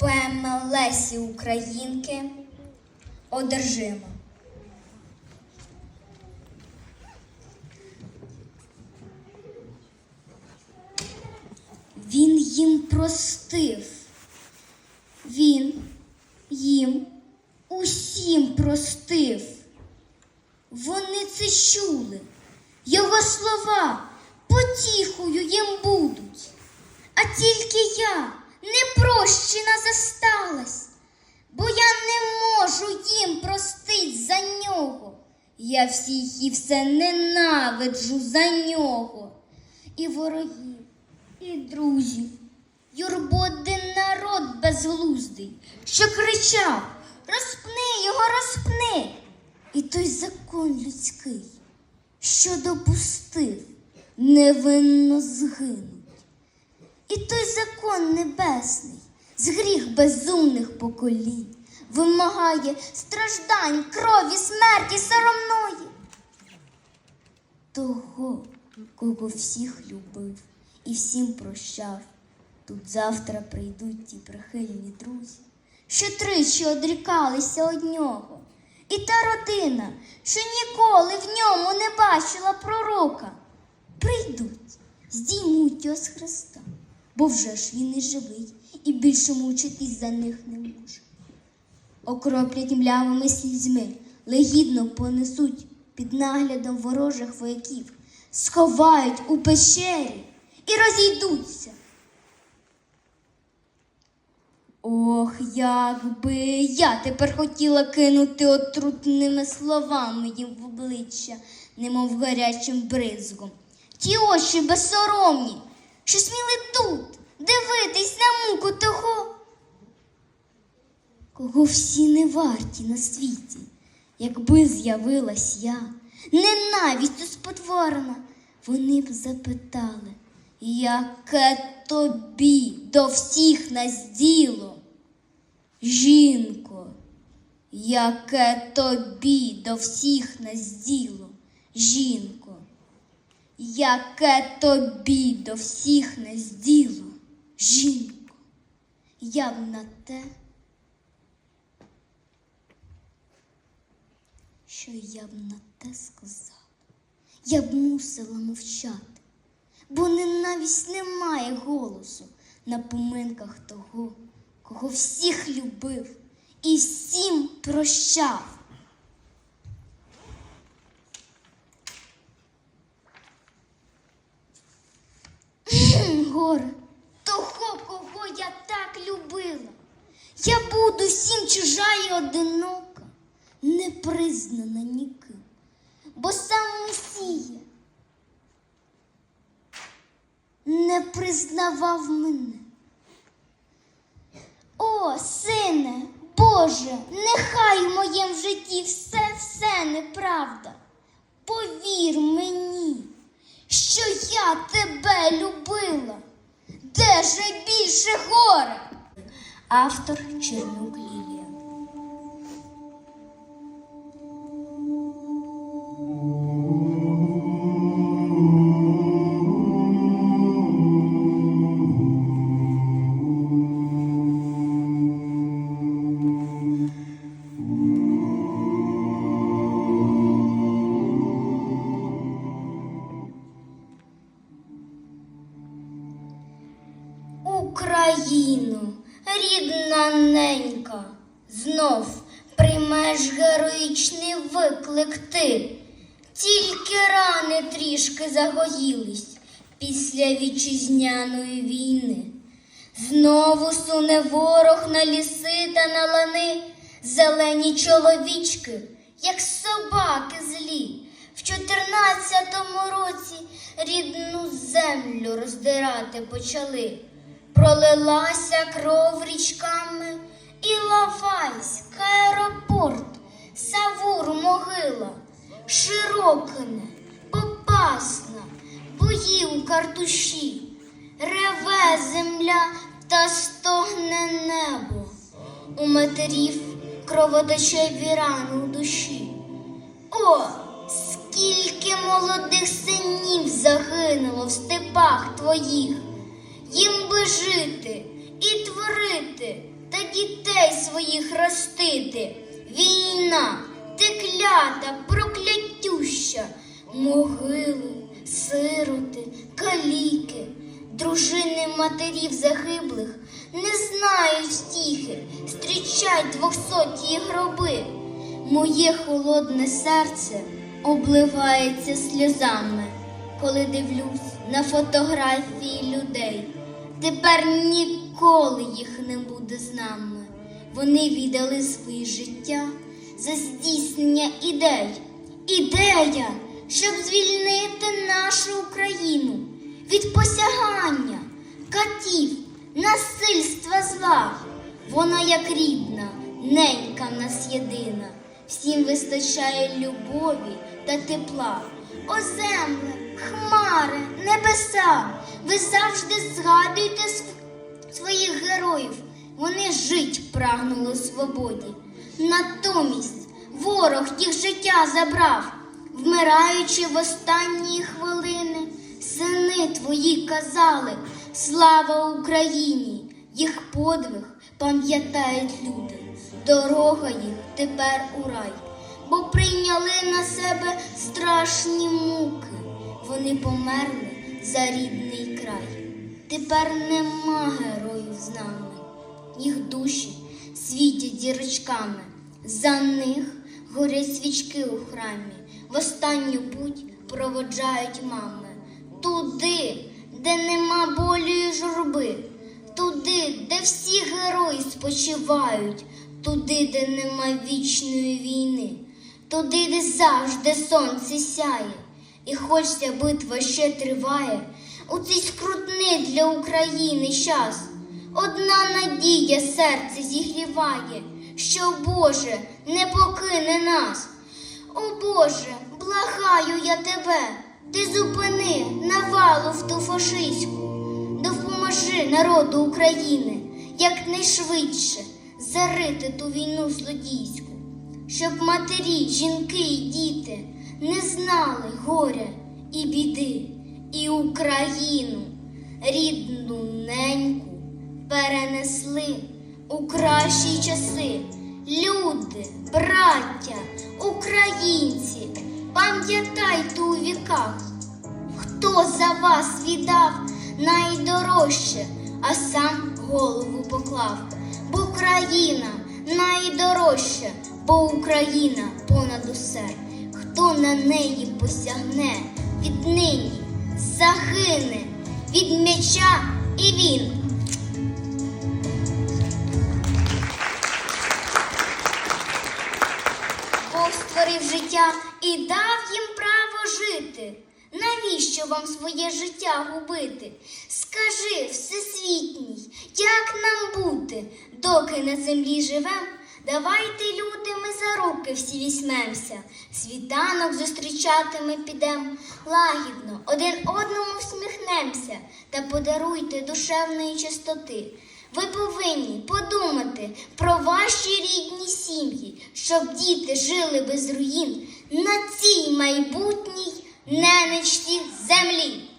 Поема Лесі Українки Одержима. Він їм простив. Він їм усім простив. Вони це чули. Його слова потіхою їм будуть. А тільки я непрощена засталась, бо я не можу їм простить за нього. Я всіх і все ненавиджу за нього. І ворогів, і друзів, юрботи народ безглуздий, що кричав Розпни його, розпни. І той закон людський, що допустив, невинно згинуть. І той закон небесний з гріх безумних поколінь вимагає страждань, крові, смерті соромної. Того, кого всіх любив і всім прощав, тут завтра прийдуть ті прихильні друзі, що тричі одрікалися од нього. І та родина, що ніколи в ньому не бачила пророка, прийдуть, здіймуть його з Христа, бо вже ж він і живий, і більше мучитись за них не може. Окроплять млявими слізьми, легідно понесуть під наглядом ворожих вояків, сховають у пещері і розійдуться. Ох, як би я тепер хотіла кинути отрутними словами їм в обличчя, немов гарячим бризгом. Ті очі безсоромні, що сміли тут дивитись на муку того, кого всі не варті на світі, якби з'явилась я, ненавістю спотворена, вони б запитали, яке тобі до всіх нас діло? Жінко, яке тобі до всіх нас діло, жінко, яке тобі до всіх нас діло, жінко, я б на те, що я б на те сказала, я б мусила мовчати, бо ненависть не має голосу на поминках того, кого всіх любив і всім прощав. Горе, того, кого я так любила. Я буду всім чужа і одинока, не признана ніким, бо сам Месія не признавав мене. О, сине, Боже, нехай в моєму житті все все неправда. Повір мені, що я тебе любила. Де же більше горе? Автор Чернюк Лілія. Україну, рідна ненька, знов приймеш героїчний виклик ти. Тільки рани трішки загоїлись після вітчизняної війни. Знову суне ворог на ліси та на лани, зелені чоловічки, як собаки злі. В чотирнадцятому році рідну землю роздирати почали. Пролилася кров річками Іловайськ, аеропорт, Савур, могила, Широкине, Попасна, бої у картуші, реве земля та стогне небо. У матерів кровотече віран у душі. О, скільки молодих синів загинуло в степах твоїх, їм би жити і творити, та дітей своїх ростити. Війна, ти клята, прокляттюща, могили, сироти, каліки, дружини матерів загиблих не знають стіхи, стрічать двохсоті гроби. Моє холодне серце обливається сльозами, коли дивлюсь на фотографії людей. Тепер ніколи їх не буде з нами. Вони віддали своє життя за здійснення ідей. Ідея, щоб звільнити нашу Україну від посягання, катів, насильства зла. Вона як рідна, ненька нас єдина. Всім вистачає любові та тепла. О земле, хмари, небеса. Ви завжди згадуєте своїх героїв. Вони жить прагнули свободі. Натомість ворог їх життя забрав, вмираючи в останні хвилини. Сини твої казали, слава Україні! Їх подвиг пам'ятають люди. Дорога їх тепер у рай, бо прийняли на себе страшні муки. Вони померли за рідний край. Тепер нема героїв з нами, їх душі світять дірочками. За них горять свічки у храмі, в останню путь проводжають мами. Туди, де нема болю і журби, туди, де всі герої спочивають, туди, де нема вічної війни, туди, де завжди сонце сяє, і хоч ця битва ще триває, у цей скрутний для України час. Одна надія серце зігріває, що Боже не покине нас. О Боже, благаю я тебе, ти зупини навалу в ту фашистську, допоможи народу України якнайшвидше зарити ту війну злодійську, щоб матері, жінки і діти не знали горя і біди, і Україну, рідну неньку, перенесли у кращі часи. Люди, браття, українці, пам'ятайте у віках, хто за вас віддав найдорожче, а сам голову поклав. Бо Україна найдорожча, бо Україна понад усе. Хто на неї посягне, віднині загине від м'яча і він. Бог створив життя і дав їм право жити. Навіщо вам своє життя губити? Скажи, всесвітній, як нам бути, доки на землі живем? Давайте, люди, ми за руки всі візьмемося, світанок зустрічати ми підем, лагідно, один одному всміхнемося та подаруйте душевної чистоти. Ви повинні подумати про ваші рідні сім'ї, щоб діти жили без руїн на цій майбутній ненечці землі.